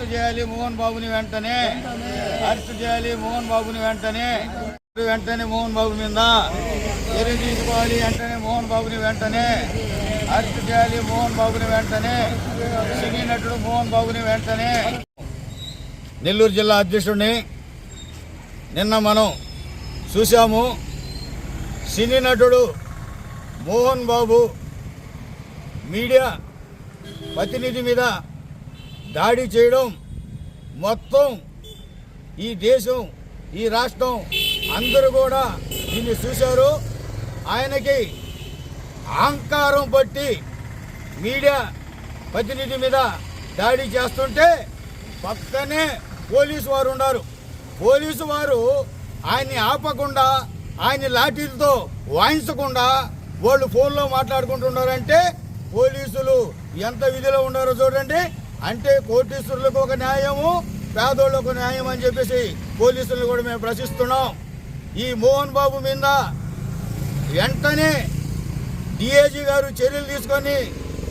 Arrest చేయాలి మోహన్ బాబుని వెంటనే. అరెస్టు చేయాలి మోహన్ బాబుని వెంటనే. వెంటనే మోహన్ బాబు మీద. చర్య తీసుకోవాలి వెంటనే మోహన్ బాబుని వెంటనే. అరెస్టు చేయాలి మోహన్ బాబుని వెంటనే. సినీ నటుడు మోహన్ బాబుని వెంటనే. నెల్లూరు జిల్లా అధ్యక్షుడిని నిన్న మనం చూసాము సినీ నటుడు మోహన్ బాబు మీడియా ప్రతినిధి మీద దాడి చేయడం మొత్తం ఈ దేశం ఈ రాష్ట్రం అందరూ కూడా దీన్ని చూశారు. ఆయనకి అహంకారం పట్టి మీడియా ప్రతినిధి మీద దాడి చేస్తుంటే పక్కనే పోలీసు వారు ఉన్నారు. పోలీసు వారు ఆయన్ని ఆపకుండా ఆయన్ని లాఠీలతో వాయించకుండా వాళ్ళు ఫోన్లో మాట్లాడుకుంటున్నారంటే పోలీసులు ఎంత విధిలో ఉన్నారో చూడండి. అంటే కోటీశ్వరులకు ఒక న్యాయము పేదోళ్ళకు న్యాయం అని చెప్పేసి పోలీసులను కూడా మేము ప్రశ్నిస్తున్నాం. ఈ మోహన్ బాబు మీద వెంటనే డిఏజీ గారు చర్యలు తీసుకొని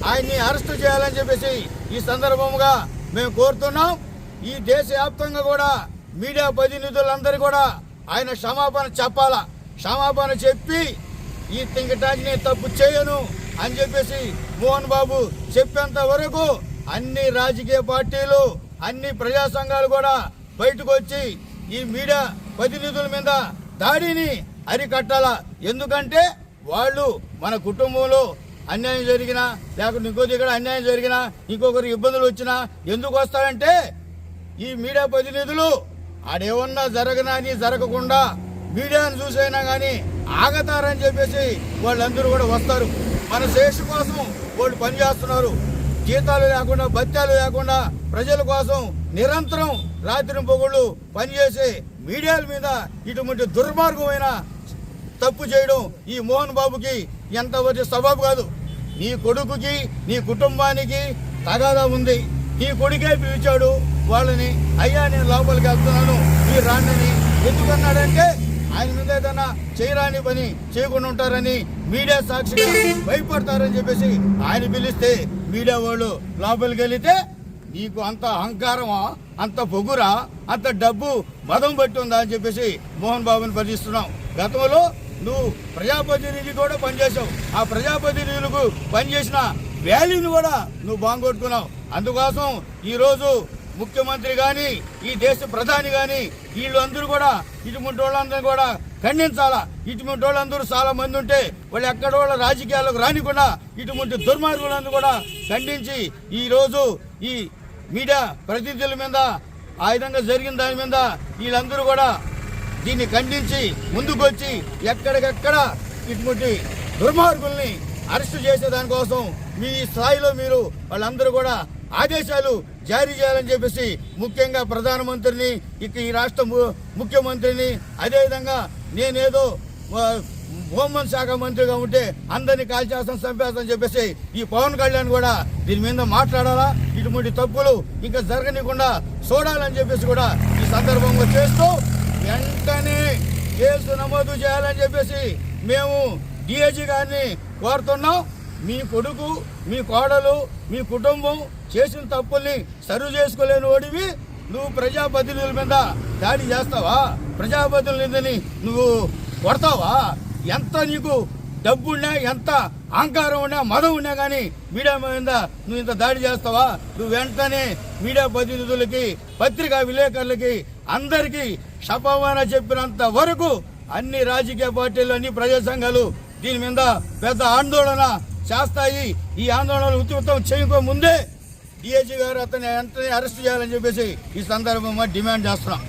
ఆయన్ని అరెస్ట్ చేయాలని చెప్పేసి ఈ సందర్భంగా మేము కోరుతున్నాం. ఈ దేశవ్యాప్తంగా కూడా మీడియా ప్రతినిధులందరూ కూడా ఆయన క్షమాపణ చెప్పాలా. క్షమాపణ చెప్పి ఈ తింగటాన్ని తప్పు చేయను అని చెప్పేసి మోహన్ బాబు చెప్పేంత వరకు అన్ని రాజకీయ పార్టీలు అన్ని ప్రజా సంఘాలు కూడా బయటకు వచ్చి ఈ మీడియా ప్రతినిధుల మీద దాడిని అరికట్టాలా? ఎందుకంటే వాళ్ళు మన కుటుంబంలో అన్యాయం జరిగినా లేకుంటే ఇంకో దగ్గర అన్యాయం జరిగినా ఇంకొకరు ఇబ్బందులు వచ్చినా ఎందుకు వస్తారంటే ఈ మీడియా ప్రతినిధులు ఆడేమన్నా జరగనని జరగకుండా మీడియాను చూసైనా కానీ ఆగతారని చెప్పేసి వాళ్ళందరూ కూడా వస్తారు. మన శేషు కోసం వాళ్ళు పనిచేస్తున్నారు. జీతాలు లేకుండా భత్యాలు లేకుండా ప్రజల కోసం నిరంతరం రాత్రి పొగుళ్ళు పనిచేసే మీడియాల మీద ఇటువంటి దుర్మార్గమైన తప్పు చేయడం ఈ మోహన్ బాబుకి ఎంత వచ్చే సబాబు కాదు. నీ కొడుకుకి నీ కుటుంబానికి తగాదా ఉంది. నీ కొడుకే పిలిచాడు వాళ్ళని అయ్యా నేను లోపలికి వెళ్తున్నాను ఈ రాండిని ఎందుకన్నాడంటే ఆయన మీద ఏదైనా చేయరాని పని చేయకుండా ఉంటారని మీడియా సాక్షిగా భయపడతారని చెప్పేసి ఆయన పిలిస్తే మీడియా వాళ్ళు లోపలికి వెళితే నీకు అంత అహంకారమా అంత పొగురా అంత డబ్బు మదం పట్టి ఉందా అని చెప్పేసి మోహన్ బాబుని పరిచిస్తున్నాం గతంలో నువ్వు ప్రజాప్రతినిధి కూడా పనిచేసావు ఆ ప్రజాప్రతినిధులకు పనిచేసిన వాల్యూని కూడా నువ్వు బాగుకొట్టుకున్నావు అందుకోసం ఈరోజు ముఖ్యమంత్రి కానీ ఈ దేశ ప్రధాని కానీ వీళ్ళందరూ కూడా ఇటువంటి వాళ్ళందరూ కూడా ఖండించాలా? ఇటువంటి వాళ్ళందరూ చాలా మంది ఉంటే వాళ్ళు ఎక్కడ వాళ్ళ రాజకీయాలకు రానికుండా ఇటువంటి దుర్మార్గులందరూ కూడా ఖండించి ఈరోజు ఈ మీడియా ప్రతినిధుల మీద ఆ విధంగా జరిగిన దాని మీద వీళ్ళందరూ కూడా దీన్ని ఖండించి ముందుకొచ్చి ఎక్కడికెక్కడ ఇటువంటి దుర్మార్గుల్ని అరెస్ట్ చేసే దానికోసం మీ స్థాయిలో మీరు వాళ్ళందరూ కూడా ఆదేశాలు జారీ చేయాలని చెప్పేసి ముఖ్యంగా ప్రధానమంత్రిని ఇక ఈ రాష్ట్ర ముఖ్యమంత్రిని అదేవిధంగా నేనేదో ఆ, హోంమంత్రి శాఖ మంత్రిగా ఉంటే అందరినీ కాల్చేస్తాం చంపేస్తాం చెప్పేసి ఈ పవన్ కళ్యాణ్ కూడా దీని మీద మాట్లాడాలా? ఇటువంటి తప్పులు ఇంకా జరగనికుండా చూడాలని చెప్పేసి కూడా ఈ సందర్భంగా చేస్తూ వెంటనే కేసు నమోదు చేయాలని చెప్పేసి మేము డిఐజీ గారిని కోరుతున్నాం. మీ కొడుకు మీ కోడలు మీ కుటుంబం చేసిన తప్పుల్ని సరి చేసుకోలేని ఓడివి నువ్వు ప్రజాప్రతినిధుల మీద దాడి చేస్తావా? ప్రజాప్రతినిధిని నువ్వు కొడతావా? ఎంత నీకు డబ్బున్నా ఎంత అహంకారం ఉన్నా మదం ఉన్నా కానీ మీడియా మీద నువ్వు ఇంత దాడి చేస్తావా? నువ్వు వెంటనే మీడియా ప్రతినిధులకి పత్రికా విలేకరులకి అందరికీ శపవాన చెప్పినంత వరకు అన్ని రాజకీయ పార్టీలు అన్ని ప్రజా సంఘాలు దీని మీద పెద్ద ఆందోళన చేస్తాయి. ఈ ఆందోళనలు ఉత్పత్తం చేయక ముందే డిఐజీ గారు అతన్ని వెంటనే అరెస్ట్ చేయాలని చెప్పేసి ఈ సందర్భంగా డిమాండ్ చేస్తున్నాం.